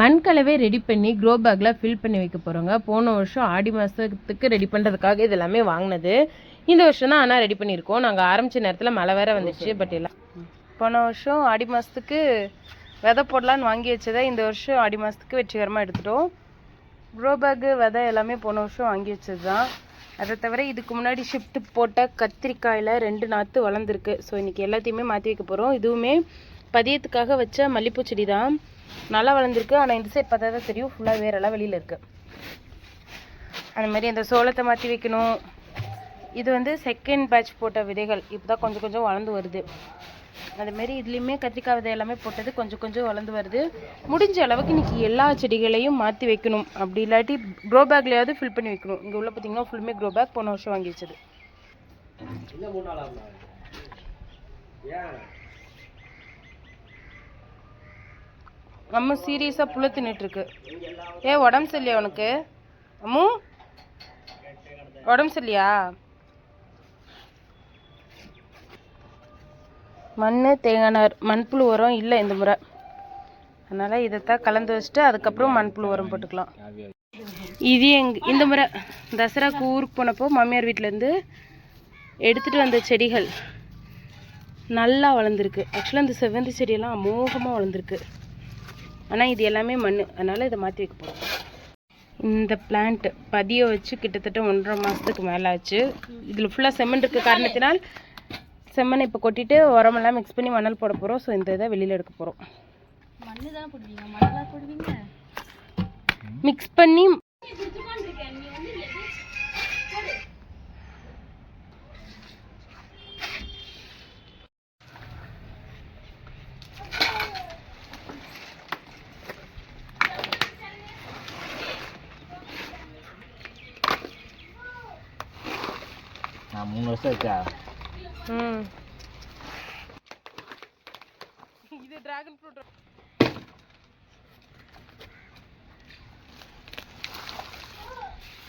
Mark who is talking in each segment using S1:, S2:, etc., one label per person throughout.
S1: மண்கலவை ready பண்ணி grow பேக்கில் fill பண்ணி வைக்க போகிறோங்க போன வருஷம் ஆடி மாதத்துக்கு ரெடி பண்ணுறதுக்காக இது எல்லாமே வாங்கினது. இந்த வருஷம் தான் ஆனால் ரெடி பண்ணியிருக்கோம். நாங்கள் ஆரம்பித்த நேரத்தில் மழை வேற வந்துச்சு பட் எல்லாம் போன வருஷம் ஆடி மாதத்துக்கு விதை போடலான்னு வாங்கி வச்சதை இந்த வருஷம் ஆடி மாதத்துக்கு வெற்றிகரமாக எடுத்துட்டோம். க்ரோ பேக்கு விதை எல்லாமே போன வருஷம் வாங்கி வச்சது தான் அதை தவிர இதுக்கு முன்னாடி ஷிஃப்ட் போட்ட கத்திரிக்காயில் ரெண்டு நாற்று வளர்ந்துருக்கு. ஸோ இன்றைக்கி எல்லாத்தையுமே மாற்றி வைக்க போகிறோம் இதுவுமே பதியத்துக்காக வச்ச மல்லிப்பூ செடி தான் நல்லா வளர்ந்துருக்கு. ஆனால் இந்த சைட் பார்த்தா தான் தெரியும் ஃபுல்லாக வேறெல்லாம் வெளியில் இருக்குது அந்த மாதிரி அந்த சோளத்தை மாற்றி வைக்கணும். இது வந்து செகண்ட் பேட்ச் போட்ட விதைகள். இப்போ தான் கொஞ்சம் கொஞ்சம் வளர்ந்து வருது. அதுமாரி இதுலேயுமே கத்திரிக்காய் விதை எல்லாமே போட்டது கொஞ்சம் கொஞ்சம் வளர்ந்து வருது. முடிஞ்ச அளவுக்கு இன்னைக்கு எல்லா செடிகளையும் மாற்றி வைக்கணும். அப்படி இல்லாட்டி க்ரோ பேக்லையாவது ஃபில் பண்ணி வைக்கணும். இங்கே உள்ள பார்த்தீங்கன்னா ஃபுல்லுமே க்ரோ பேக் போன வருஷம் வாங்கி வச்சது. அம்மா சீரியஸாக புள்ள தின்னுட்டுருக்கு. ஏ உடம்பு சரியில்லையா உனக்கு? அம்மு உடம்பு சரியில்லையா? மண் தேங்காய் நார் மண்புழு உரம் இல்லை இந்த முறை. அதனால் இதைத்தான் கலந்து வச்சுட்டு அதுக்கப்புறம் மண்புழு உரம் போட்டுக்கலாம். இது எங் இந்த முறை தசராக்கு ஊருக்கு போனப்போ மாமியார் வீட்டிலேருந்து எடுத்துகிட்டு வந்த செடிகள் நல்லா வளர்ந்துருக்கு. ஆக்சுவலாக இந்த செவ்வந்தி செடியெல்லாம் அமோகமாக வளர்ந்துருக்கு. ஆனால் இது எல்லாமே மண் அதனால் இதை மாற்றி வைக்க போகிறோம் இந்த பிளான்ட் பதிய வச்சு கிட்டத்தட்ட ஒன்றரை மாதத்துக்கு மேலே ஆச்சு. இதில் ஃபுல்லாக செம்மண் இருக்க காரணத்தினால் செம்மண்ணை இப்போ கொட்டிட்டு உரமெல்லாம் மிக்ஸ் பண்ணி மணல் போட போகிறோம் ஸோ இந்த இதை வெளியில் எடுக்க போகிறோம் மிக்ஸ் பண்ணி
S2: நான் மூணு வருஷம் ஆச்சா?
S1: ம். இது டிராகன் ஃப்ரூட்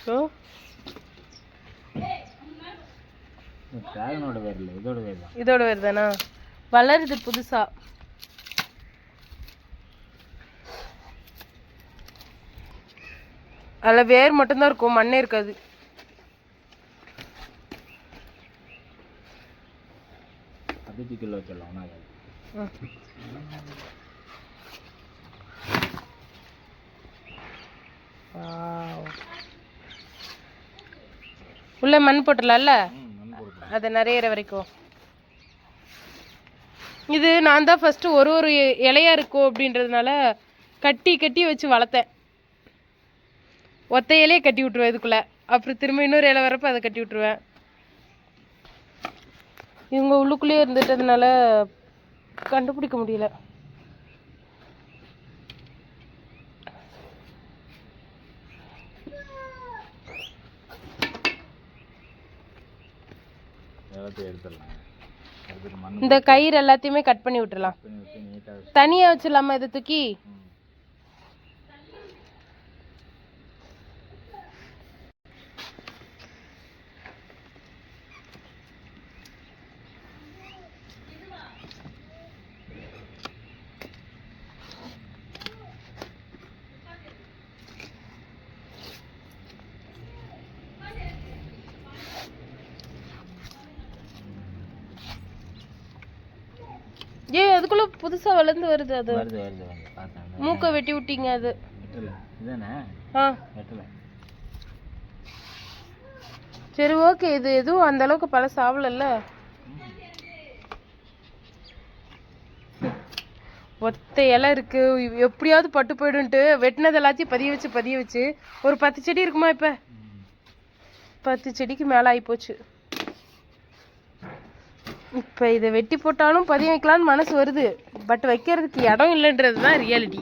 S1: ஸோ
S2: டிராகனோட வேர் இல்லை இதோட வேர் தான்.
S1: இதோட வருதானா வளருது புதுசா. அதில் வேர் மட்டும்தான் இருக்கும் மண்ணே இருக்காது.
S2: கிலோ வச்சிடலாம் ஒன்றா
S1: Wow. உள்ள மண் போட்டுடலாம்ல? அது நிறையிற வரைக்கும். இது நான் தான் ஃபஸ்ட்டு ஒரு ஒரு இலையா இருக்கும் அப்படின்றதுனால கட்டி கட்டி வச்சு வளர்த்தேன். ஒத்த இலையை கட்டி விட்ருவேன் இதுக்குள்ளே. அப்புறம் திரும்ப இன்னொரு இலை வரப்போ அதை கட்டி விட்ருவேன் இவங்க உள்ளுக்குள்ளேயே இருந்துட்டதுனால கண்டுபிடிக்க முடியல. இந்த கயிறு எல்லாத்தையுமே கட் பண்ணி விட்டுறலாம். தனியாக வச்சிடலாமா இதை தூக்கி? ஏ அதுக்குள்ள புதுசா வளர்ந்து வருது அது.
S2: வருது வருது வருது. பார்த்தேன்
S1: மூக்கை வெட்டி விட்டீங்க அது.
S2: வெட்டலை. இதுதானே?
S1: ஆ.
S2: வெட்டலை.
S1: சரி ஓகே. இது எதுவும் அந்த அளவுக்கு பழசு ஆகலல்ல ஒத்த இலை இருக்கு. எப்படியாவது பட்டு போயிடுன்ட்டு வெட்டினது எல்லாத்தையும் பதிய வச்சு பதிய வச்சு ஒரு பத்து செடி இருக்குமா இப்ப? பத்து செடிக்கு மேல ஆகி போச்சு இப்போ இதை வெட்டி போட்டாலும் பதிய வைக்கலாம்னு மனசு வருது. பட் வைக்கிறதுக்கு இடம் இல்லைன்றது தான் ரியாலிட்டி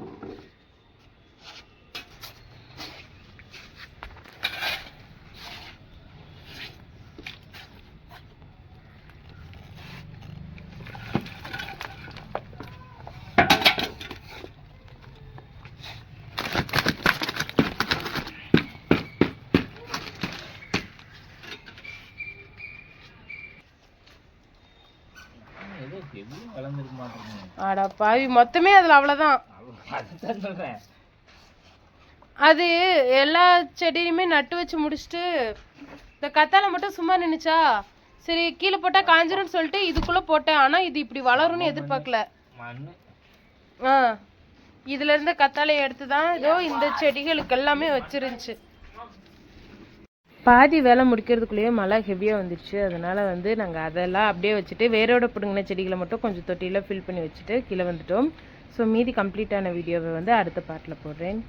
S2: ஏதோ எப்படியும் வளர்ந்துருக்க மாட்டேங்குது
S1: ஆடா பாவி மொத்தமே அதுல
S2: சொல்கிறேன்
S1: அது எல்லா செடியுமே நட்டு வச்சு முடிச்சுட்டு இந்த கத்தாழை மட்டும் சும்மா நின்னுச்சா? சரி கீழே போட்டா காஞ்சிரும்னு சொல்லிட்டு இதுக்குள்ள போட்டேன். ஆனா இது இப்படி வளரும்னு எதிர்பார்க்கல. ஆ இதுல இருந்து கத்தாழையை எடுத்து தான் இதோ இந்த செடிகளுக்கு எல்லாமே வச்சிருந்துச்சு. பாதி வேலை முடிக்கிறதுக்குள்ளேயே மழை ஹெவியாக வந்துடுச்சு அதனால் வந்து நாங்கள் அதெல்லாம் அப்படியே வச்சுட்டு வேரோட பிடுங்கின செடிகளை மட்டும் கொஞ்சம் தொட்டியில் ஃபில் பண்ணி வச்சுட்டு கீழே வந்துட்டோம். ஸோ மீதி கம்ப்ளீட்டான வீடியோவை வந்து அடுத்த பார்ட்டில் போடுறேன்.